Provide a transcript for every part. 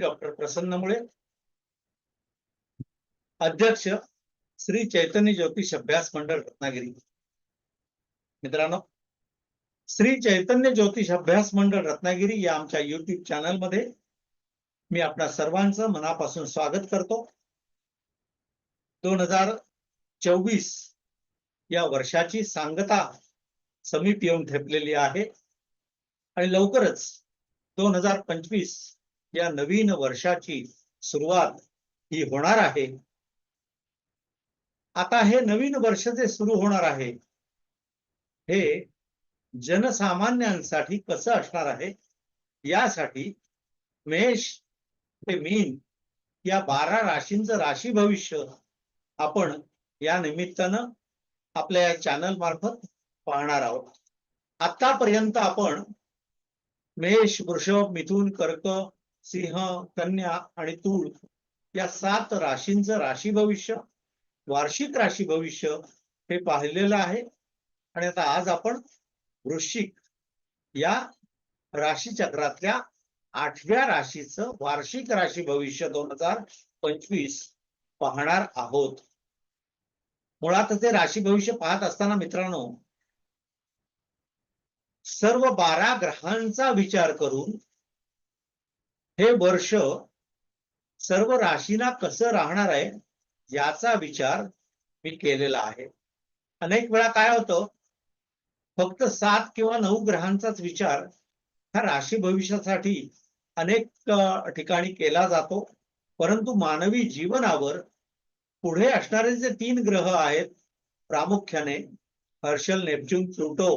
Doctor प्रसन्न मुळे अध्यक्ष श्री चैतन्य ज्योतिष अभ्यास मंडळ रत्नागिरी. मित्रांनो श्री चैतन्य ज्योतिष अभ्यास मंडळ रत्नागिरी या आमच्या युट्यूब चॅनलमध्ये मी आपल्या सर्वांचं मनापासून स्वागत करतो. दोन हजार चोवीस या वर्षाची सांगता समीप येऊन ठेपलेली आहे. आणि लवकरच दोन हजार पंचवीस या नवीन वर्षाची सुरुवात ही होणार आहे. आता हे नवीन वर्ष जे सुरू होणार आहे हे जनसामान्यांसाठी कसं असणार आहे? यासाठी मेष ते मीन या बारा राशींचं राशी भविष्य आपण या निमित्तानं आपल्या या चॅनल मार्फत पाहणार आहोत. आतापर्यंत आपण मेष वृषभ मिथून कर्क सिंह कन्या आणि तूळ या सात राशींचं राशी भविष्य वार्षिक राशी भविष्य हे पाहिलेलं आहे. आणि आता आज आपण वृश्चिक या राशी चक्रातल्या आठव्या राशीचं वार्षिक राशी भविष्य दोन हजार पंचवीस पाहणार आहोत. मुळात ते राशी भविष्य पाहत असताना मित्रांनो सर्व बारा ग्रहांचा विचार करून हे वर्ष सर्व राशीना कसं राहणार आहे याचा विचार मी केलेला आहे. अनेक वेळा काय होतं? फक्त सात किंवा नऊ ग्रहांचाच विचार हा राशी भविष्यासाठी अनेक ठिकाणी केला जातो. परंतु मानवी जीवनावर पुढे असणारे जे तीन ग्रह आहेत प्रामुख्याने हर्षल नेपच्यून प्लुटो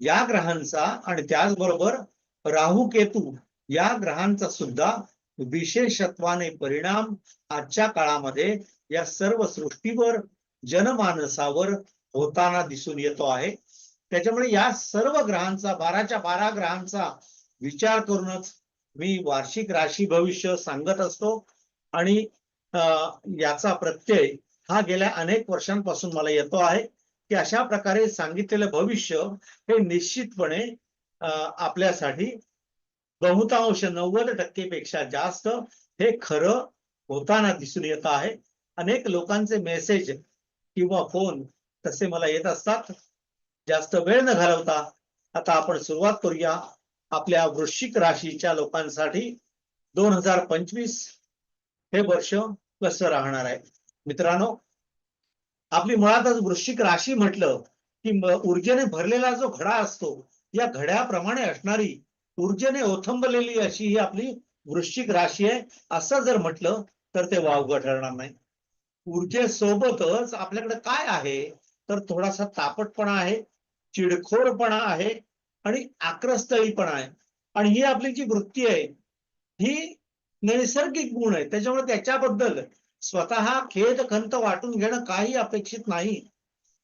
या ग्रहांचा आणि त्याचबरोबर राहू केतू या ग्रहांचा सुद्धा विशेषत्वाने परिणाम आजच्या काळामध्ये या सर्व सृष्टीवर जनमानसावर होताना दिसून येतो आहे. त्याच्यामुळे या सर्व ग्रहांचा बाराच्या बारा ग्रहांचा विचार करूनच मी वार्षिक राशी भविष्य सांगत असतो. आणि याचा प्रत्यय हा गेल्या अनेक वर्षांपासून मला येतो आहे की अशा प्रकारे सांगितलेलं भविष्य हे निश्चितपणे आपल्यासाठी बहुतांश नव्वद टक्केपेक्षा जास्त हे खरं होताना दिसून येत आहे. अनेक लोकांचे मेसेज किंवा फोन तसे मला येत असतात. जास्त वेळ न घालवता आता आपण सुरुवात करूया आपल्या वृश्चिक राशीच्या लोकांसाठी. दोन हजार पंचवीस हे वर्ष कसं राहणार आहे? मित्रांनो आपली मुळातच वृश्चिक राशी म्हटलं की ऊर्जेने भरलेला जो घडा असतो या घड्याप्रमाणे असणारी ऊर्जेने ओथंबलेली अशी ही आपली वृश्चिक राशी आहे. असं जर म्हटलं तर ते वावगं ठरणार नाही. ऊर्जेसोबतच आपल्याकडे काय आहे? तर थोडासा तापटपणा आहे चिडखोरपणा आहे आणि आक्रस्तळीपणा आहे. आणि ही आपली जी वृत्ती आहे ही नैसर्गिक गुण आहे. त्याच्यामुळे त्याच्याबद्दल स्वतः खेद खंत वाटून घेणं काही अपेक्षित नाही.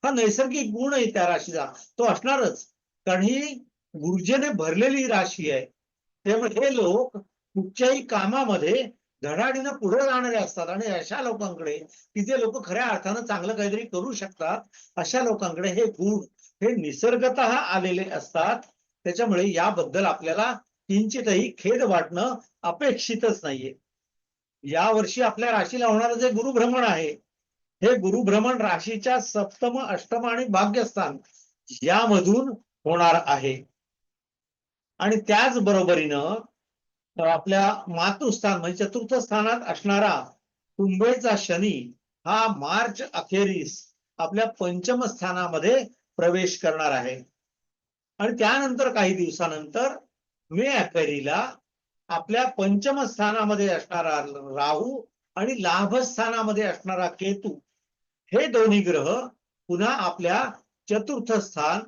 हा नैसर्गिक गुण आहे त्या राशीचा. तो असणारच. कारण ही ऊर्जेने भरलेली राशी आहे. त्यामुळे हे लोक कुठच्याही कामामध्ये धडाडीनं पुढे जाणारे असतात आणि अशा लोकांकडे की जे लोक खऱ्या अर्थानं चांगलं काहीतरी करू शकतात अशा लोकांकडे हे गुण हे निसर्गत आलेले असतात. त्याच्यामुळे याबद्दल आपल्याला किंचितही खेद वाटणं अपेक्षितच नाहीये. या वर्षी आपल्या राशीला होणारं जे गुरुभ्रमण आहे हे गुरुभ्रमण राशीच्या सप्तम अष्टम आणि भाग्यस्थान यामधून होणार आहे. आणि त्याच बरोबरीनं आपल्या मातृस्थान म्हणजे चतुर्थ स्थानात असणारा कुंभेचा शनी हा मार्च अखेरीस आपल्या पंचम स्थानामध्ये प्रवेश करणार आहे. आणि त्यानंतर काही दिवसानंतर मे अखेरीला आपल्या पंचम स्थानामध्ये असणारा राहू आणि लाभस्थानामध्ये असणारा केतू हे दोन्ही ग्रह पुन्हा आपल्या चतुर्थ स्थान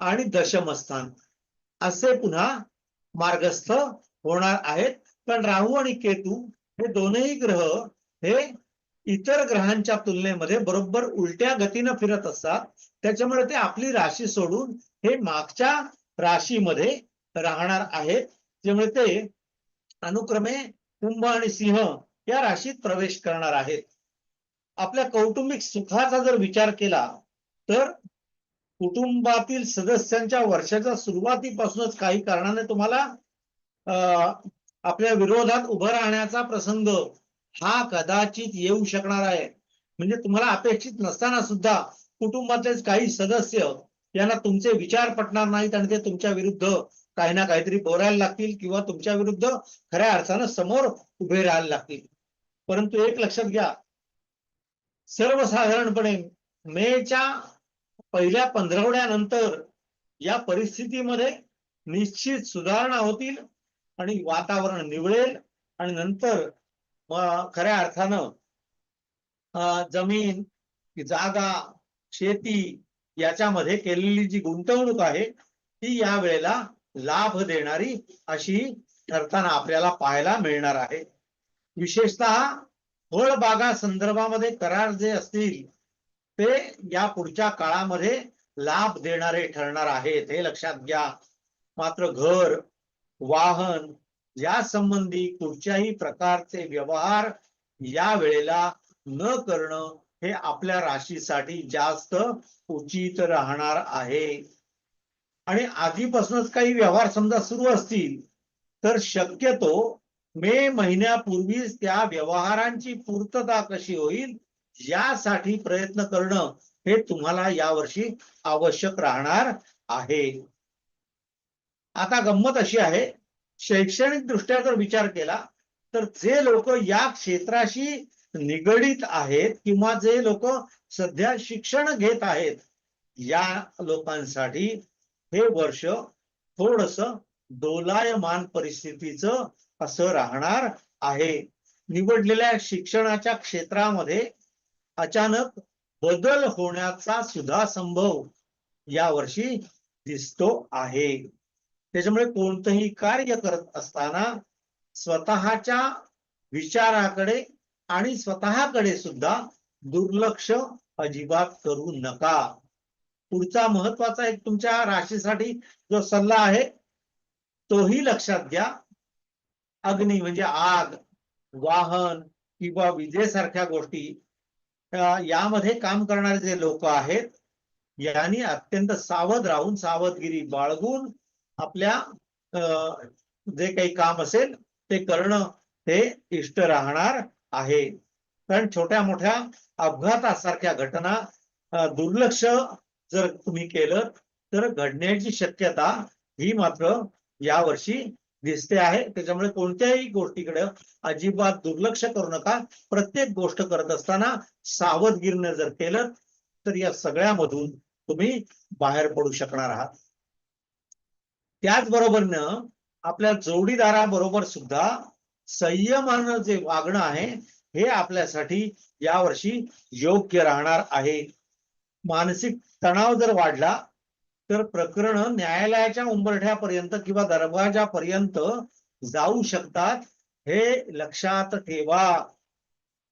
आणि दशम स्थान असे पुन्हा मार्गस्थ होणार आहेत. पण राहू आणि केतू हे दोनही ग्रह हे इतर ग्रहांच्या तुलनेमध्ये बरोबर उलट्या गतीनं फिरत असतात. त्याच्यामुळे ते आपली राशी सोडून हे मागच्या राशीमध्ये राहणार आहेत. त्यामुळे ते अनुक्रमे कुंभ आणि सिंह या राशीत प्रवेश करणार आहेत. आपल्या कौटुंबिक सुखाचा जर विचार केला तर कुटुंबातील सदस्यांच्या वर्षाच्या सुरुवातीपासूनच काही कारणाने तुम्हाला आपल्या विरोधात उभं राहण्याचा प्रसंग हा कदाचित येऊ शकणार आहे. म्हणजे तुम्हाला अपेक्षित नसताना सुद्धा कुटुंबातलेच काही सदस्य यांना तुमचे विचार पटणार नाहीत आणि ते तुमच्या विरुद्ध काही ना काहीतरी बोलायला लागतील किंवा तुमच्या विरुद्ध खऱ्या अर्थानं समोर उभे राहायला लागतील. परंतु एक लक्षात घ्या. सर्वसाधारणपणे मेच्या पहिल्या पंधरवड्यानंतर या परिस्थितीमध्ये निश्चित सुधारणा होतील आणि वातावरण निवळेल आणि नंतर खऱ्या अर्थानं जमीन जागा शेती याच्यामध्ये केलेली जी गुंतवणूक आहे ती या वेळेला लाभ देणारी अशी ठरताना आपल्याला पाहायला मिळणार आहे. विशेषतः फळबागा संदर्भामध्ये करार जे असतील ते या पुढच्या काळामध्ये लाभ देणारे ठरणार आहेत हे लक्षात घ्या. मात्र घर वाहन या संबंधी कुठच्याही प्रकारचे व्यवहार या वेळेला न करणं हे आपल्या राशीसाठी जास्त उचित राहणार आहे. आणि आधीपासूनच काही व्यवहार समजा सुरू असतील तर शक्यतो मे महिन्यापूर्वीच त्या व्यवहारांची पूर्तता कशी होईल यासाठी प्रयत्न करणं हे तुम्हाला यावर्षी आवश्यक राहणार आहे. आता गंमत अशी आहे शैक्षणिक दृष्ट्या जर विचार केला तर जे लोक या क्षेत्राशी निगडीत आहेत किंवा जे लोक सध्या शिक्षण घेत आहेत या लोकांसाठी हे वर्ष थोडस दोलायमान परिस्थितीचं असं राहणार आहे. निवडलेल्या शिक्षणाच्या क्षेत्रामध्ये अचानक बदल होण्याचा सुद्धा संभव यावर्षी दिसतो आहे. त्याच्यामुळे कोणतंही कार्य करत असताना स्वतःच्या विचाराकडे आणि स्वतःकडे सुद्धा दुर्लक्ष अजिबात करू नका. पुढचा महत्त्वाचा एक तुमच्या राशीसाठी जो सल्ला आहे तोही लक्षात घ्या. अग्नी म्हणजे आग वाहन किंवा विजेसारख्या गोष्टी यामध्ये काम करणारे जे लोक आहेत यांनी अत्यंत सावध राहून सावधगिरी बाळगून आपल्या अं, जे काही काम असेल ते करणं हे इष्ट राहणार आहे. कारण छोट्या मोठ्या अपघातासारख्या घटना दुर्लक्ष जर तुम्ही केलं तर घडण्याची शक्यता ही मात्र यावर्षी दिसते आहे. त्याच्यामुळे कोणत्याही गोष्टीकडे अजिबात दुर्लक्ष करू नका. प्रत्येक गोष्ट करत असताना सावधगिरीने जर केलं तर या सगळ्यामधून तुम्ही बाहेर पडू शकणार आहात. त्याचबरोबरनं आपल्या जोडीदाराबरोबर सुद्धा संयमानं जे वागणं आहे हे आपल्यासाठी यावर्षी योग्य राहणार आहे. मानसिक तणाव जर वाढला तर प्रकरण न्यायालयाच्या उंबरठ्यापर्यंत किंवा दरवाजापर्यंत जाऊ शकतात हे लक्षात ठेवा.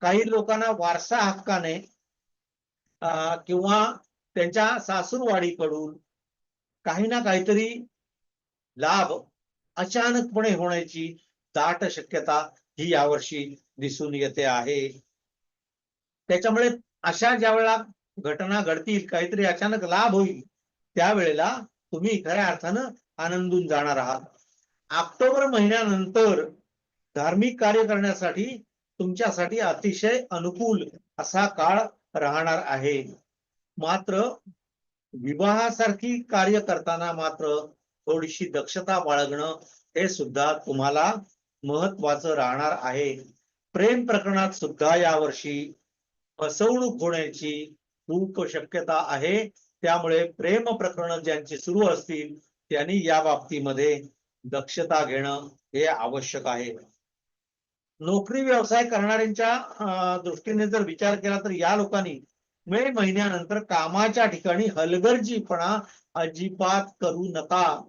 काही लोकांना वारसा हक्काने किंवा त्यांच्या सासूरवाडीकडून काही ना काहीतरी लाभ अचानकपणे होण्याची दाट शक्यता ही यावर्षी दिसून येते आहे. त्याच्यामुळे अशा ज्या वेळेला घटना घडतील काहीतरी अचानक लाभ होईल त्यावेळेला तुम्ही खऱ्या अर्थानं आनंदून जाणार आहात. ऑक्टोबर महिन्यानंतर धार्मिक कार्य करण्यासाठी तुमच्यासाठी अतिशय अनुकूल असा काळ राहणार आहे. मात्र विवाहासारखी कार्य करताना मात्र थोडीशी दक्षता बाळगणं हे सुद्धा तुम्हाला महत्वाचं राहणार आहे. प्रेम प्रकरणात सुद्धा यावर्षी फसवणूक होण्याची खूप शक्यता आहे. त्यामुळे प्रेम प्रकरण ज्यांची सुरू असतील त्यांनी या बाबतीमध्ये दक्षता घेणं हे आवश्यक आहे. नोकरी व्यवसाय करणाऱ्यांच्या दृष्टीने जर विचार केला तर या लोकांनी मे महिन्यानंतर कामाच्या ठिकाणी हलगर्जीपणा अजिबात करू नका.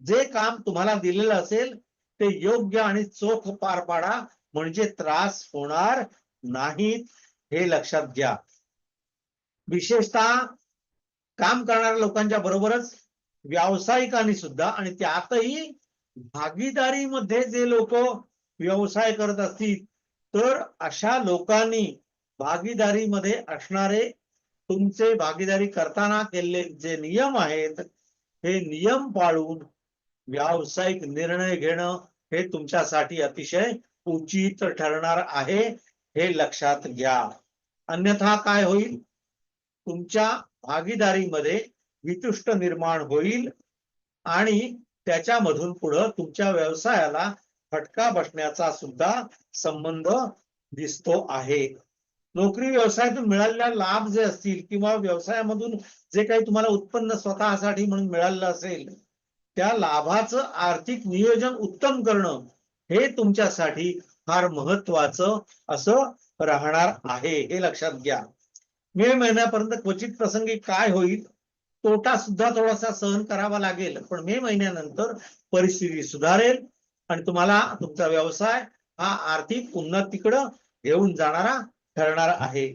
जे काम तुम्हाला दिलेलं असेल ते योग्य आणि चोख पार पाडा म्हणजे त्रास होणार नाहीत हे लक्षात घ्या. विशेषतः काम करणाऱ्या लोकांच्या बरोबरच व्यावसायिकांनी सुद्धा आणि त्यातही भागीदारीमध्ये जे लोक व्यवसाय करत असतील तर अशा लोकांनी भागीदारीमध्ये असणारे तुमचे भागीदारी करताना केलेले जे नियम आहेत हे नियम पाळून व्यावसायिक निर्णय घेणं हे तुमच्यासाठी अतिशय उचित ठरणार आहे हे लक्षात घ्या. अन्यथा काय होईल? तुमच्या भागीदारीमध्ये वितुष्ट निर्माण होईल आणि त्याच्यामधून पुढं तुमच्या व्यवसायाला फटका बसण्याचा सुद्धा संबंध दिसतो आहे. नोकरी व्यवसायातून मिळालेला लाभ जे असतील किंवा व्यवसायामधून जे काही तुम्हाला उत्पन्न स्वतःसाठी म्हणून मिळालेलं असेल त्या लाभाचं आर्थिक नियोजन उत्तम करणं हे तुमच्यासाठी फार महत्वाचं असं राहणार आहे. हे लक्षात घ्या. मे महिन्यापर्यंत क्वचित प्रसंगी काय होईल तोटा सुद्धा थोडासा सहन करावा लागेल. पण मे महिन्यानंतर परिस्थिती सुधारेल आणि तुम्हाला तुमचा व्यवसाय हा आर्थिक उन्नतीकडं घेऊन जाणारा ठरणार आहे.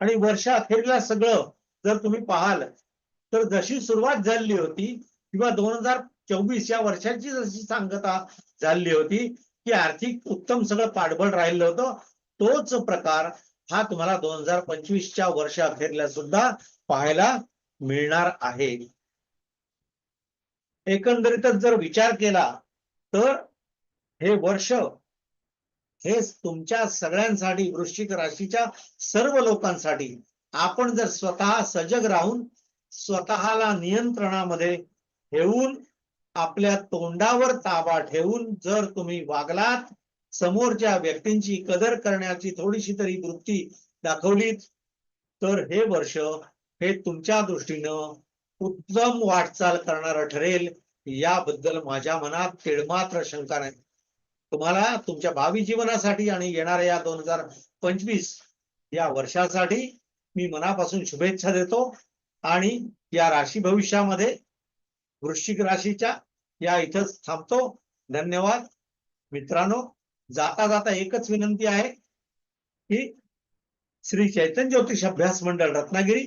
आणि वर्षा अखेरीला सगळं जर तुम्ही पाहाल तर जशी सुरुवात झालेली होती किंवा दोन हजार चोवीस या वर्षाची जशी सांगता झालेली होती की आर्थिक उत्तम सगळं पाठबळ राहिलं होतं तोच प्रकार हा तुम्हाला दोन हजार पंचवीसच्या वर्षा अखेरीला सुद्धा पाहायला मिळणार आहे. एकंदरीतच जर विचार केला तर हे वर्ष हे तुमच्या सगळ्यांसाठी वृश्चिक राशीच्या सर्व लोकांसाठी आपण जर स्वतः सजग राहून स्वतःला नियंत्रणामध्ये ठेवून आपल्या तोंडावर ताबा ठेवून जर तुम्ही वागलात समोरच्या व्यक्तींची कदर करण्याची थोडीशी तरी वृत्ती दाखवलीत तर हे वर्ष हे तुमच्या दृष्टीनं उत्तम वाटचाल करणारं ठरेल याबद्दल माझ्या मनात तिळमात्र शंका नाही. तुम्हाला तुमच्या भावी जीवनासाठी आणि येणाऱ्या या दोन हजार पंचवीस या वर्षासाठी मी मनापासून शुभेच्छा देतो आणि या राशी भविष्यामध्ये वृश्चिक राशीच्या या इथंच थांबतो. धन्यवाद. मित्रांनो जाता जाता एकच विनंती आहे की श्री चैतन्य ज्योतिष अभ्यास मंडळ रत्नागिरी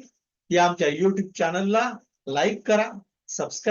या आमच्या युट्यूब चॅनलला लाईक करा सबस्क्राईब